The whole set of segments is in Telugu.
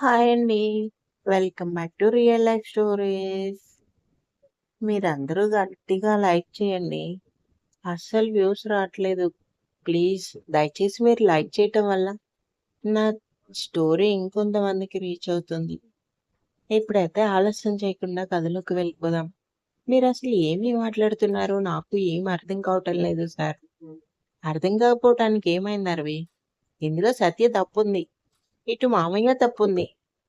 హాయ్ అండి. Welcome back to real life stories. మీరందరూ గట్టిగా లైక్ చేయండి. అస్సలు వ్యూస్ రావట్లేదు ప్లీజ్ దయచేసి మీరు లైక్ చేయటం వల్ల నా స్టోరీ ఇంకొంతమందికి రీచ్ అవుతుంది. ఇప్పుడైతే ఆలస్యం చేయకుండా కథలోకి వెళ్ళిపోదాం. మీరు అసలు ఏమి మాట్లాడుతున్నారు నాకు ఏం అర్థం కావటం లేదు సార్. అర్థం కాకపోవటానికి ఏమైంది అరవి? ఇందులో సత్య తప్పుంది. ఇటు మామయ్య తప్పుంది.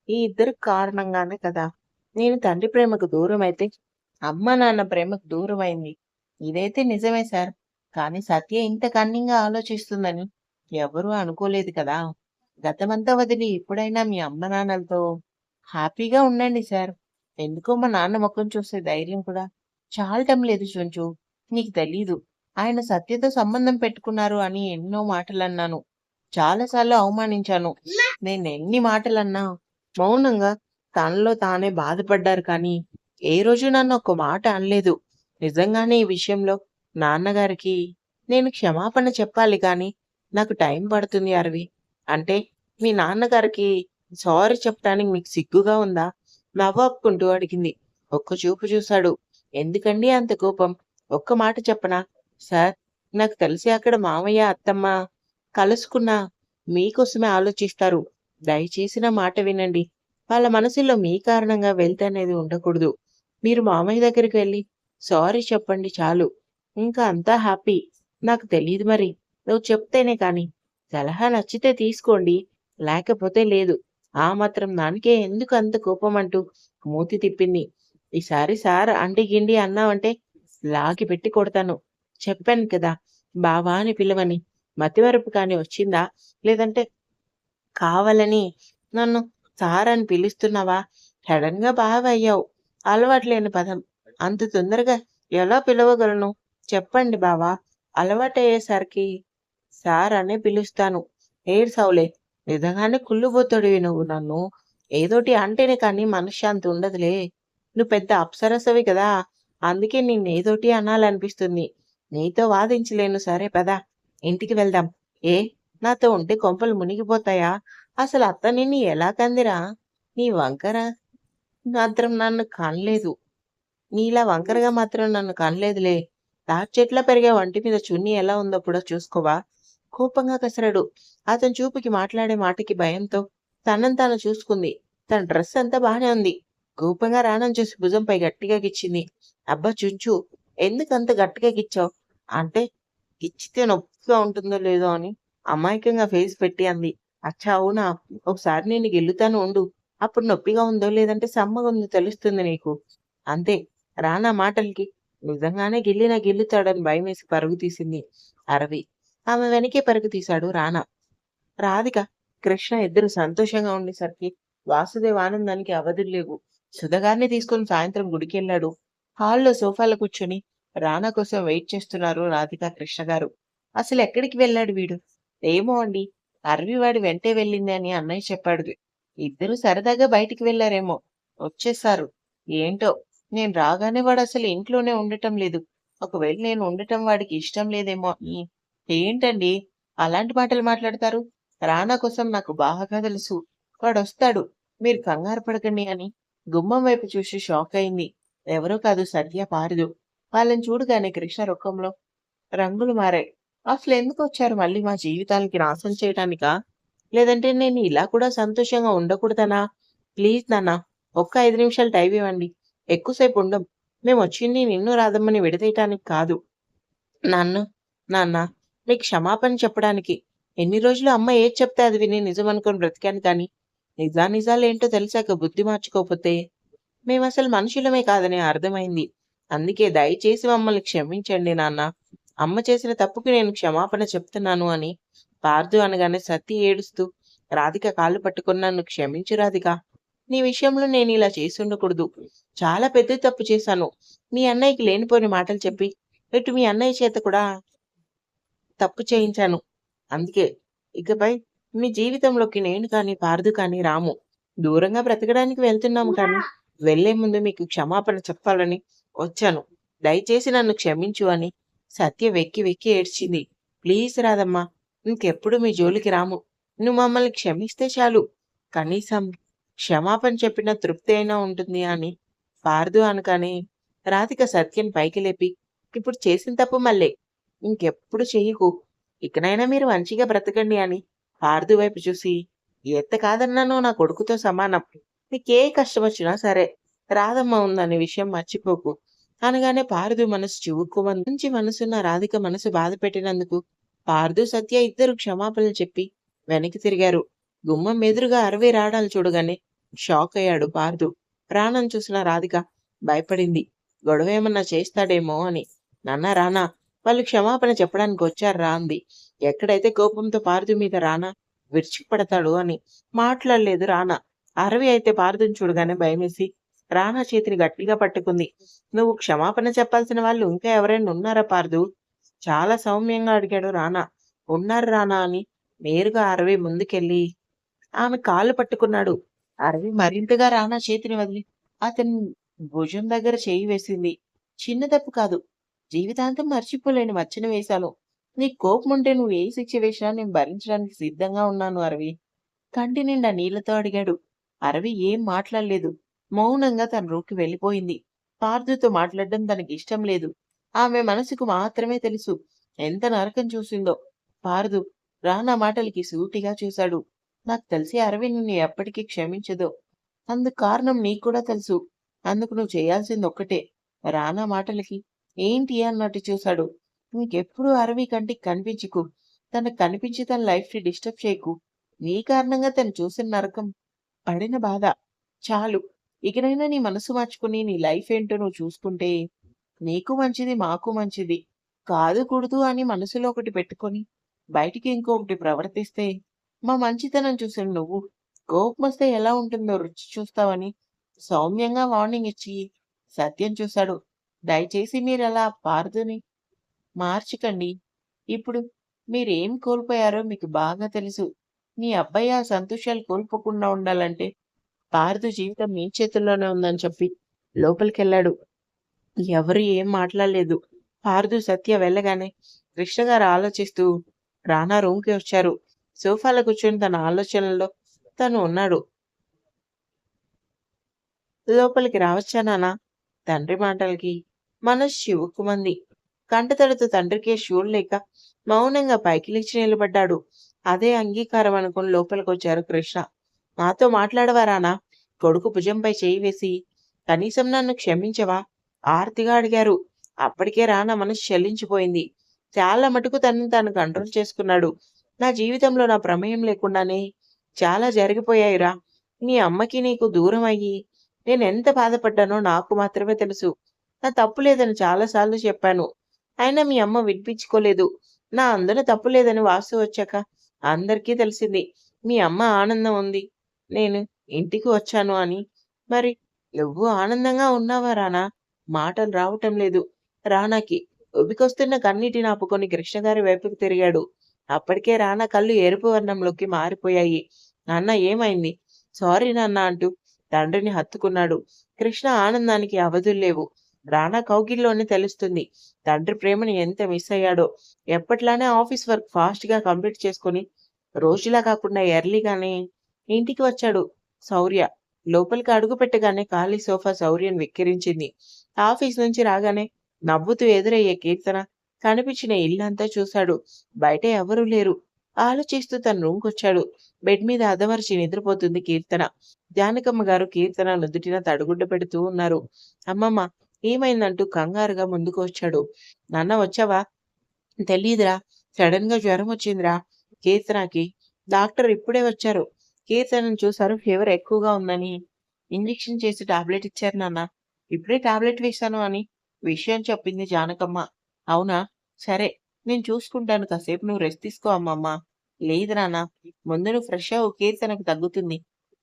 ఈ ఇద్దరు కారణంగానే కదా నేను తండ్రి ప్రేమకు దూరం అయితే అమ్మ నాన్న ప్రేమకు దూరం అయింది ఇదైతే నిజమే సార్. కానీ సత్య ఇంత కన్నింగా ఆలోచిస్తుందని ఎవరూ అనుకోలేదు కదా! గతమంతా వదిలి ఇప్పుడైనా మీ అమ్మ నాన్నలతో హ్యాపీగా ఉండండి సార్. ఎందుకో మా నాన్న ముఖం చూసే ధైర్యం కూడా చాలటం లేదు చుంచు. నీకు తెలీదు. ఆయన సత్యతో సంబంధం పెట్టుకున్నారు అని ఎన్నో మాటలు అన్నాను చాలాసార్లు అవమానించాను. నేను ఎన్ని మాటలన్నా మౌనంగా తనలో తానే బాధపడ్డారు కానీ ఏ రోజు నన్ను ఒక్క మాట అనలేదు. నిజంగానే ఈ విషయంలో నాన్నగారికి నేను క్షమాపణ చెప్పాలి కానీ నాకు టైం పడుతుంది అరవి. అంటే మీ నాన్నగారికి సారీ చెప్పడానికి మీకు సిగ్గుగా ఉందా? నవ్వాపుకుంటూ అడిగింది. ఒక్క చూపు చూశాడు. ఎందుకండి అంత కోపం? ఒక్క మాట చెప్పనా? సార్ నాకు తెలిసి అక్కడ మామయ్య, అత్తమ్మ కలుసుకున్నా మీకోసమే ఆలోచిస్తారు. దయచేసి నా మాట వినండి. వాళ్ళ మనసులో మీ కారణంగా వెళ్తే అనేది ఉండకూడదు. మీరు మామయ్య దగ్గరికి వెళ్ళి సారీ చెప్పండి చాలు. ఇంకా అంతా హ్యాపీ. నాకు తెలియదు మరి. నువ్వు చెప్తేనే కానీ. సలహా నచ్చితే తీసుకోండి. లేకపోతే లేదు. ఆ మాత్రం దానికే ఎందుకు అంత కోపం అంటూ మూతి తిప్పింది. ఈసారి సార్ అంటి గిండి అన్నావంటే లాగి పెట్టి కొడతాను. చెప్పాను కదా బావా అని పిలవని. మతిమరుపు కానీ వచ్చిందా? లేదంటే కావాలని నన్ను సార్ అని పిలుస్తున్నావా? సడన్గా బాగా బావ అయ్యావు. అలవాటులేని పదం. అంత తొందరగా ఎలా పిలవగలను? చెప్పండి బావా. అలవాటయ్యేసరికి సార్ అనే పిలుస్తాను. ఏడ్సావులే. నిజంగానే కుళ్ళుబోతుడివి నువ్వు నన్ను. ఏదోటి అంటేనే కానీ మనశ్శాంతి ఉండదులే. నువ్వు పెద్ద అప్సరసవి కదా! అందుకే నిన్నేదోటి అనాలనిపిస్తుంది. నీతో వాదించలేను సరే పద. ఇంటికి వెళ్దాం. ఏ నాతో ఉంటే కొంపలు మునిగిపోతాయా? అసలు అత్త నిన్ను ఎలా కందిరా? నీ వంకర మాత్రం నన్ను కనలేదు. నీలా వంకరగా మాత్రం నన్ను కనలేదులే. తాటిచెట్లా పెరిగే వంటి మీద చున్నీ ఎలా ఉందో కూడా చూసుకోవా? కోపంగా కసరాడు అతని చూపుకి మాట్లాడే మాటకి భయంతో తనని తాను చూసుకుంది. తన డ్రెస్ అంతా బాగానే ఉంది. కోపంగా రాణం చూసి భుజంపై గట్టిగా గిచ్చింది. అబ్బా చుంచు ఎందుకంత గట్టిగా గిచ్చావు? అంటే గిచ్చితే నొప్పిగా ఉంటుందో లేదో అని అమాయకంగా ఫేస్ పెట్టి అంది. అచ్చా అవునా? ఒకసారి నేను గెల్లుతాను ఉండు. అప్పుడు నొప్పిగా ఉందో లేదంటే సమ్మగుందో తెలుస్తుంది నీకు. అంతే రానా మాటలకి. నిజంగానే గిల్లినా గిల్లుతాడని భయమేసి పరుగు తీసింది అరవి. ఆమె వెనకే పరుగు తీశాడు రానా. రాధిక, కృష్ణ ఇద్దరు సంతోషంగా ఉండేసరికి వాసుదేవ్ ఆనందానికి అవధులు లేవు. సుధగారిని తీసుకుని సాయంత్రం గుడికెళ్ళాడు. హాల్లో సోఫాలో కూర్చొని రానా కోసం వెయిట్ చేస్తున్నారు రాధిక, కృష్ణ గారు. అసలు ఎక్కడికి వెళ్ళాడు వీడు? ఏమో అండి. అరవి వాడి వెంటే వెళ్ళింది అని అన్నయ్య చెప్పాడు. ఇద్దరు సరదాగా బయటికి వెళ్ళారేమో. వచ్చేశారు. ఏంటో నేను రాగానే వాడు అసలు ఇంట్లోనే ఉండటం లేదు. ఒకవేళ నేను ఉండటం వాడికి ఇష్టం లేదేమో అని. ఏంటండి అలాంటి మాటలు మాట్లాడతారు? రానా కోసం నాకు బాగా తెలుసు. వాడొస్తాడు. మీరు కంగారు పడకండి అని గుమ్మం వైపు చూసి షాక్ అయింది. ఎవరో కాదు సత్య పారదు వాళ్ళని చూడగానే కృష్ణ రొక్కంలో రంగులు మారాయి. అసలు ఎందుకు వచ్చారు మళ్ళీ మా జీవితాలకి నాశనం చేయటానికా? లేదంటే నేను ఇలా కూడా సంతోషంగా ఉండకూడదనా? ప్లీజ్ నాన్న ఒక్క ఐదు నిమిషాలు టైం ఇవ్వండి. ఎక్కువసేపు ఉండం. మేము వచ్చింది నిన్ను రాదమ్మని విడదీయటానికి కాదు. నాన్న నాన్న మీకు క్షమాపణ చెప్పడానికి. ఎన్ని రోజులు అమ్మ ఏది చెప్తే అది విని నిజమనుకొని బ్రతికాను కానీ నిజానిజాలేంటో తెలిసాక బుద్ధి మార్చుకోకపోతే మేమసలు మనుషులమే కాదని అర్థమైంది. అందుకే దయచేసి మమ్మల్ని క్షమించండి నాన్న. అమ్మ చేసిన తప్పుకి నేను క్షమాపణ చెప్తున్నాను అని పార్దు అనగానే సత్తి ఏడుస్తూ రాధిక కాళ్ళు పట్టుకుని నన్ను క్షమించు రాధిక. నీ విషయంలో నేను ఇలా చేసుండకూడదు. చాలా పెద్ద తప్పు చేశాను. మీ అన్నయ్యకి లేనిపోని మాటలు చెప్పి ఇటు మీ అన్నయ్య చేత కూడా తప్పు చేయించాను. అందుకే ఇకపై మీ జీవితంలోకి నేను కానీ పార్దు కానీ రాము. దూరంగా బ్రతకడానికి వెళ్తున్నాము కానీ వెళ్ళే ముందు మీకు క్షమాపణ చెప్పాలని వచ్చాను. దయచేసి నన్ను క్షమించు అని సత్య వెక్కి వెక్కి ఏడ్చింది. ప్లీజ్ రాదమ్మా ఇంకెప్పుడు మీ జోలికి రాము. నువ్వు మమ్మల్ని క్షమిస్తే చాలు. కనీసం క్షమాపణ చెప్పిన తృప్తి అయినా ఉంటుంది అని పార్దు అనగానే రాధిక సత్యం పైకి లేపి ఇప్పుడు చేసిన తప్పు మళ్ళీ ఇంకెప్పుడు చెయ్యకు ఇకనైనా మీరు మంచిగా బ్రతకండి అని పార్దు వైపు చూసి ఎత్త కాదన్నాను నా కొడుకుతో సమానం నీకే కష్టం వచ్చినా సరే రాధమ్మ ఉందనే విషయం మర్చిపోకు అనగానే పార్దు మనసు చివుక్కుమని మంచి మనసున్న రాధిక మనసు బాధ పెట్టినందుకు పార్దు సత్య ఇద్దరు క్షమాపణలు చెప్పి వెనక్కి తిరిగారు. గుమ్మం ఎదురుగా అరవై రాడాలు చూడగానే షాక్ అయ్యాడు పార్దు. ప్రాణం చూసిన రాధిక భయపడింది. గొడవ ఏమన్నా చేస్తాడేమో అని. నాన్న రానా వాళ్ళు క్షమాపణ చెప్పడానికి వచ్చారు రా అంది. ఎక్కడైతే కోపంతో పార్దు మీద రానా విడిచిపడతాడు అని. మాట్లాడలేదు రానా అరవి అయితే పార్దుని చూడగానే భయమేసి రానా చేతిని గట్టిగా పట్టుకుంది. నువ్వు క్షమాపణ చెప్పాల్సిన వాళ్ళు ఇంకా ఎవరైనా ఉన్నారా పార్దు? చాలా సౌమ్యంగా అడిగాడు రానా. ఉన్నారు రానా అని నేరుగా అరవి ముందుకెళ్ళి ఆమె కాళ్ళు పట్టుకున్నాడు. అరవి మరింతగా రానా చేతిని వదిలి అతని భుజం దగ్గర చేయి వేసింది. చిన్న తప్పు కాదు. జీవితాంతం మర్చిపోలేని మచ్చన వేశాను. నీ కోపం ఉంటే నువ్వు ఏ శిక్ష వేసినా నేను భరించడానికి సిద్ధంగా ఉన్నాను అరవి. కంటి నిండా నీళ్ళతో అడిగాడు. అరవి ఏం మాట్లాడలేదు. మౌనంగా తన రూకి వెళ్ళిపోయింది. పార్థుతో మాట్లాడడం తనకి ఇష్టం లేదు. ఆమె మనసుకు మాత్రమే తెలుసు ఎంత నరకం చూసిందో. పార్దు రానా మాటలకి సూటిగా చూశాడు. నాకు తెలిసి అరవి నిన్ను ఎప్పటికీ క్షమించదు. అందుకు కారణం నీకు కూడా తెలుసు. అందుకు నువ్వు చేయాల్సింది ఒక్కటే. రానా మాటలకి. ఏంటి అన్నట్టు చూశాడు. నీకెప్పుడు అరవి కంటికి కనిపించకు. తనకు కనిపించి తన లైఫ్ని డిస్టర్బ్ చేయకు. నీ కారణంగా తను చూసిన నరకం పడిన బాధ. చాలు. ఇకనైనా నీ మనసు మార్చుకుని నీ లైఫ్ ఏంటో నువ్వు చూసుకుంటే నీకు మంచిది మాకు మంచిది. కాదు కూడదు అని మనసులో ఒకటి పెట్టుకొని బయటికి ఇంకొకటి ప్రవర్తిస్తే మా మంచితనం చూసిన నువ్వు. కోపం వస్తే ఎలా ఉంటుందో రుచి చూస్తావని సౌమ్యంగా వార్నింగ్ ఇచ్చి సత్యం చూశాడు. దయచేసి మీరు అలా పార్దుని మార్చకండి. ఇప్పుడు మీరేం కోల్పోయారో మీకు బాగా తెలుసు. మీ అబ్బాయి ఆ సంతోషాలు కోల్పోకుండా ఉండాలంటే పార్దు జీవితం మీ చేతుల్లోనే ఉందని చెప్పి లోపలికెళ్ళాడు. ఎవరు ఏం మాట్లాడలేదు. పార్దు సత్య వెళ్ళగానే కృష్ణ గారు ఆలోచిస్తూ రానా రూమ్కి వచ్చారు. సోఫాలో కూర్చొని తన ఆలోచనలో తను ఉన్నాడు. లోపలికి రావచ్చా నాన్న తండ్రి మాటలకి మనసు చివుక్కుమంది. కంటతడుతూ తండ్రికే లేక మౌనంగా పైకి లేచి నిలబడ్డాడు. అదే అంగీకారం అనుకుని లోపలికి వచ్చారు కృష్ణ. నాతో మాట్లాడవారానా కొడుకు భుజంపై చేయి వేసి కనీసం నన్ను క్షమించవా? ఆర్తిగా అడిగారు. అప్పటికే రానా మనసు చెల్లించిపోయింది. చాలా మటుకు తనని తాను కంట్రోల్ చేసుకున్నాడు. నా జీవితంలో నా ప్రమేయం లేకుండానే చాలా జరిగిపోయాయిరా నీ అమ్మకి నీకు దూరం అయ్యి నేను ఎంత బాధపడ్డానో నాకు మాత్రమే తెలుసు. నా తప్పు లేదని చాలాసార్లు చెప్పాను. అయినా మీ అమ్మ వినిపించుకోలేదు. నా అందున తప్పు లేదని వాసు వచ్చాక అందరికీ తెలిసింది. మీ అమ్మ ఆనందం ఉంది. నేను ఇంటికి వచ్చాను అని. మరి నువ్వు ఆనందంగా ఉన్నావా రానా? మాటలు రావటం లేదు. రానాకి ఉబికొస్తున్న కన్నీటిని ఆపుకొని కృష్ణ గారి వైపుకి తిరిగాడు. అప్పటికే రానా కళ్ళు ఎరుపు వర్ణంలోకి మారిపోయాయి. నాన్న ఏమైంది? సారీ నాన్న అంటూ తండ్రిని హత్తుకున్నాడు. కృష్ణ ఆనందానికి అవధులు లేవు. రానా కౌగిల్లోనే తెలుస్తుంది. తండ్రి ప్రేమని ఎంత మిస్ అయ్యాడో. ఎప్పట్లానే ఆఫీస్ వర్క్ ఫాస్ట్గా కంప్లీట్ చేసుకొని రోజులా కాకుండా ఎర్లీగానే ఇంటికి వచ్చాడు శౌర్య లోపలికి అడుగు పెట్టగానే ఖాళీ సోఫా శౌర్యను వెక్కిరించింది. ఆఫీస్ నుంచి రాగానే నవ్వుతూ ఎదురయ్యే కీర్తన కనిపించిన ఇల్లంతా చూశాడు. బయట ఎవరూ లేరు. ఆలోచిస్తూ తన రూమ్కి వచ్చాడు. బెడ్ మీద అదమర్చి నిద్రపోతుంది కీర్తన. జానకమ్మ గారు కీర్తన నుదుటిన తడుగుడ్డ పెడుతూ ఉన్నారు. అమ్మమ్మ ఏమైందంటూ కంగారుగా ముందుకు వచ్చాడు. నాన్న వచ్చావా? తెలీదురా. సడన్గా జ్వరం వచ్చిందిరా. కీర్తనకి డాక్టర్ ఇప్పుడే వచ్చారు. కీర్తనను చూశారు ఫీవర్ ఎక్కువగా ఉందని. ఇంజెక్షన్ చేసి టాబ్లెట్ ఇచ్చారు నాన్న. ఇప్పుడే టాబ్లెట్ వేశాను అని విషయం చెప్పింది జానకమ్మ. అవునా? సరే నేను చూసుకుంటాను. కాసేపు నువ్వు రెస్ట్ తీసుకో అమ్మమ్మ. లేదు నాన్న ముందు నువ్వు ఫ్రెష్ అవ్వు. కీర్తనకు తగ్గుతుంది.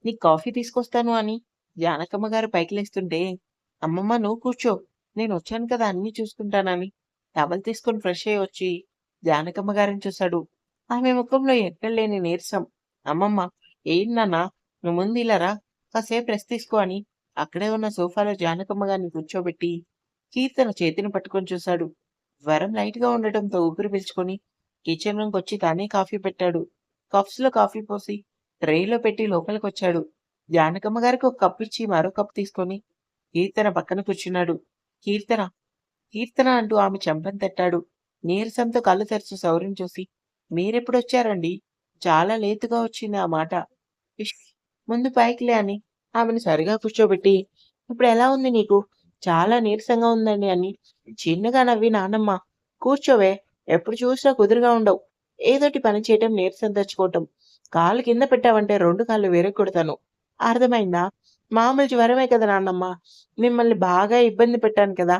నీకు కాఫీ తీసుకొస్తాను అని జానకమ్మ గారు పైకి లేస్తుంటే అమ్మమ్మ నువ్వు కూర్చో. నేను వచ్చాను కదా అన్నీ చూసుకుంటానని. టవల్ తీసుకొని ఫ్రెష్ అయ్యి వచ్చి జానకమ్మ గారిని చూశాడు. ఆమె ముఖంలో ఎక్కడ లేని నీరసం. అమ్మమ్మ ఏంటి నువ్వు ముందు ఇలారా? కాసేపు రెస్ట్ తీసుకో అని అక్కడే ఉన్న సోఫాలో జానకమ్మ గారిని కూర్చోబెట్టి కీర్తన చేతిని పట్టుకొని చూశాడు. జ్వరం లైట్గా ఉండటంతో ఊపిరి పీల్చుకొని కిచెన్ రూమ్కి వచ్చి తానే కాఫీ పెట్టాడు. కప్స్లో కాఫీ పోసి ట్రేలో పెట్టి లోపలికి వచ్చాడు జానకమ్మ గారికి ఒక కప్పు ఇచ్చి మరో కప్పు తీసుకొని కీర్తన పక్కన కూర్చున్నాడు. కీర్తన కీర్తన అంటూ ఆమె చెంపని తట్టాడు. నీరసంతో కళ్ళు తెరిచి సౌర్యం చూసి మీరెప్పుడొచ్చారండి చాలా లేతుగా వచ్చింది ఆ మాట. ముందు పైకిలే అని ఆమెను సరిగా కూర్చోబెట్టి ఇప్పుడు ఎలా ఉంది నీకు? చాలా నీరసంగా ఉందండి అని చిన్నగా నవ్వి నానమ్మ కూర్చోవే ఎప్పుడు చూసినా కుదురుగా ఉండవు. ఏదోటి పని చేయటం నీరసం తెచ్చుకోవటం. కాలు కింద పెట్టావంటే రెండు కాళ్ళు వేరే కొడతాను. అర్థమైందా? మామూలు జ్వరమే కదా నాన్నమ్మ మిమ్మల్ని బాగా ఇబ్బంది పెట్టాను కదా.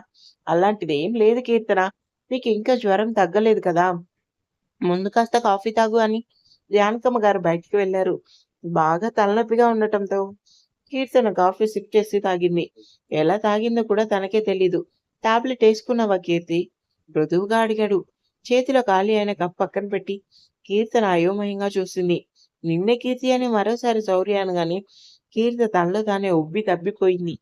అలాంటిది ఏం లేదు కీర్తన. నీకు ఇంకా జ్వరం తగ్గలేదు కదా. ముందు కాస్త కాఫీ తాగు అని జానకమ్మ గారు బయటికి వెళ్ళారు బాగా తలనొప్పిగా ఉండటంతో కీర్తన కాఫీ సిప్ చేసి తాగింది. ఎలా తాగిందో కూడా తనకే తెలీదు. టాబ్లెట్ వేసుకున్నావా కీర్తి మృదువుగా అడిగాడు. చేతిలో ఖాళీ అయిన కప్ పక్కన పెట్టి కీర్తన అయోమయంగా చూసింది. నిన్నే కీర్తి అని మరోసారి శౌర్య గాని కీర్తి తనలో తానే ఉబ్బి తబ్బిపోయింది.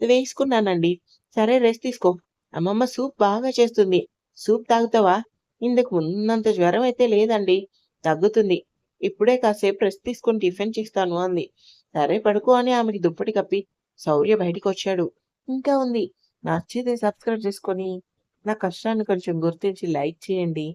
వేసుకున్నానండి. సరే రెస్ట్ తీసుకో. అమ్మమ్మ సూప్ బాగా చేస్తుంది. సూప్ తాగుతావా? ఇందుకు ముందంత జ్వరం అయితే లేదండి. తగ్గుతుంది. ఇప్పుడే కాసేపు రెస్ట్ తీసుకొని టిఫిన్ చేస్తాను అంది. సరే పడుకో అని ఆమెకి దుప్పటి కప్పి శౌర్య బయటికి వచ్చాడు. ఇంకా ఉంది. నచ్చితే సబ్స్క్రైబ్ చేసుకొని నా కష్టాన్ని కొంచెం గుర్తించి లైక్ చేయండి.